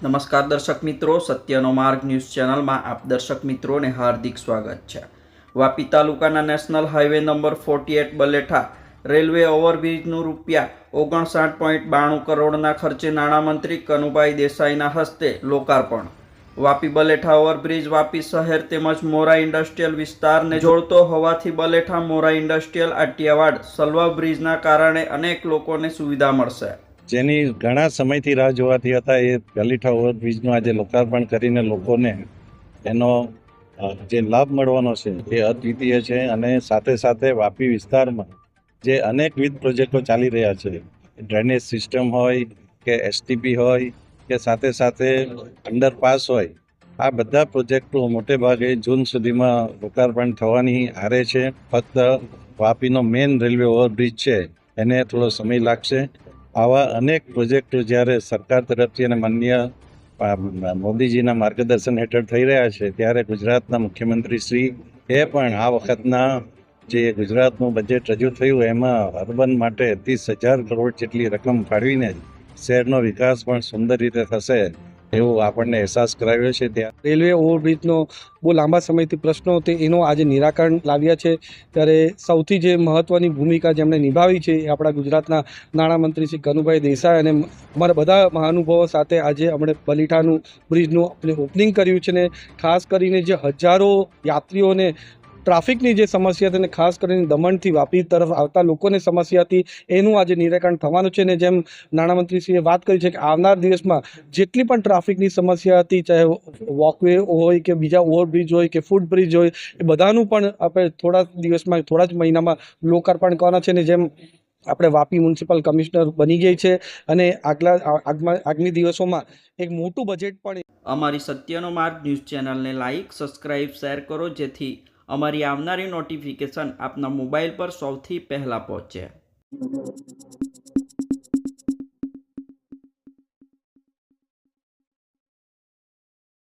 નમસ્કાર દર્શક મિત્રો, સત્યનો માર્ગ ન્યૂઝ ચેનલમાં આપ દર્શક મિત્રોને હાર્દિક સ્વાગત છે. વાપી તાલુકાના national highway number forty eight Baletha railway ઓવરબ્રિજનું રૂપિયા ઓગણસાઠ પોઈન્ટ બાણું કરોડના ખર્ચે નાણામંત્રી કનુભાઈ દેસાઈના હસ્તે લોકાર્પણ વાપી બલેઠા ઓવરબ્રિજ, વાપી શહેર તેમજ મોરા ઇન્ડસ્ટ્રીયલ વિસ્તારને જોડતો હોવાથી બલેઠા મોરા ઇન્ડસ્ટ્રીયલ આટિયાવાડ, સલવા બ્રિજના કારણે અનેક લોકોને સુવિધા મળશે. જેની ઘણા સમયથી રાહ જોવાતી હતા એ ગલીઠા ઓવરબ્રિજનું આજે લોકાર્પણ કરીને લોકોને એનો જે લાભ મળવાનો છે એ અદ્વિતીય છે અને સાથે સાથે વાપી વિસ્તારમાં જે અનેકવિધ પ્રોજેક્ટો ચાલી રહ્યા છે. ડ્રેનેજ સિસ્ટમ હોય કે એસટીપી હોય કે સાથે સાથે અંડરપાસ હોય, આ બધા પ્રોજેક્ટો મોટે ભાગે જૂન સુધીમાં લોકાર્પણ થવાની આરે છે. ફક્ત વાપીનો મેઇન રેલવે ઓવરબ્રિજ છે, એને થોડો સમય લાગશે. આવા અનેક પ્રોજેક્ટો જ્યારે સરકાર તરફથી અને માન્ય મોદીજીના માર્ગદર્શન હેઠળ થઈ રહ્યા છે, ત્યારે ગુજરાતના મુખ્યમંત્રી શ્રી એ પણ આ વખતના જે ગુજરાતનું બજેટ રજૂ થયું, એમાં અર્બન માટે ત્રીસ હજાર કરોડ જેટલી રકમ ફાળવીને શહેરનો વિકાસ પણ સુંદર રીતે થશે એવો આપણને અહેસાસ કરાવ્યો છે ત્યાં. રેલવે ઓવરબ્રિજનો બહુ લાંબા સમયથી પ્રશ્નો હતો, એનો આજે નિરાકરણ લાવ્યા છે. ત્યારે સૌથી જે મહત્ત્વની ભૂમિકા જેમણે નિભાવી છે એ આપણા ગુજરાતના નાણામંત્રી શ્રી કનુભાઈ દેસાઈ અને અમારા બધા મહાનુભાવો સાથે આજે આપણે બલીઠાનું બ્રિજનું ઓપનિંગ કર્યું છે ને ખાસ કરીને જે હજારો યાત્રીઓને ટ્રાફિકની જે સમસ્યા હતી અને ખાસ કરીને દમણથી વાપી તરફ આવતા લોકોને સમસ્યા હતી, એનું આજે નિરાકરણ થવાનું છે. ને જેમ નાણામંત્રીશ્રીએ વાત કરી છે કે આવનાર દિવસમાં જેટલી પણ ટ્રાફિકની સમસ્યા હતી, ચાહે વોકવે હોય કે બીજા ઓવરબ્રિજ હોય કે ફૂટબ્રિજ હોય, એ બધાનું પણ આપણે થોડા દિવસમાં, થોડા જ મહિનામાં લોકાર્પણ કરવાના છે. ને જેમ આપણે વાપી મ્યુનિસિપલ કમિશનર બની ગઈ છે અને આગલા, આગમાં દિવસોમાં એક મોટું બજેટ પણ અમારી સત્યનો માર્ગ ન્યૂઝ ચેનલને લાઇક સબસ્ક્રાઇબ શેર કરો, જેથી અમારી આવનારી નોટિફિકેશન આપના મોબાઈલ પર સૌથી પહેલાં પહોંચે.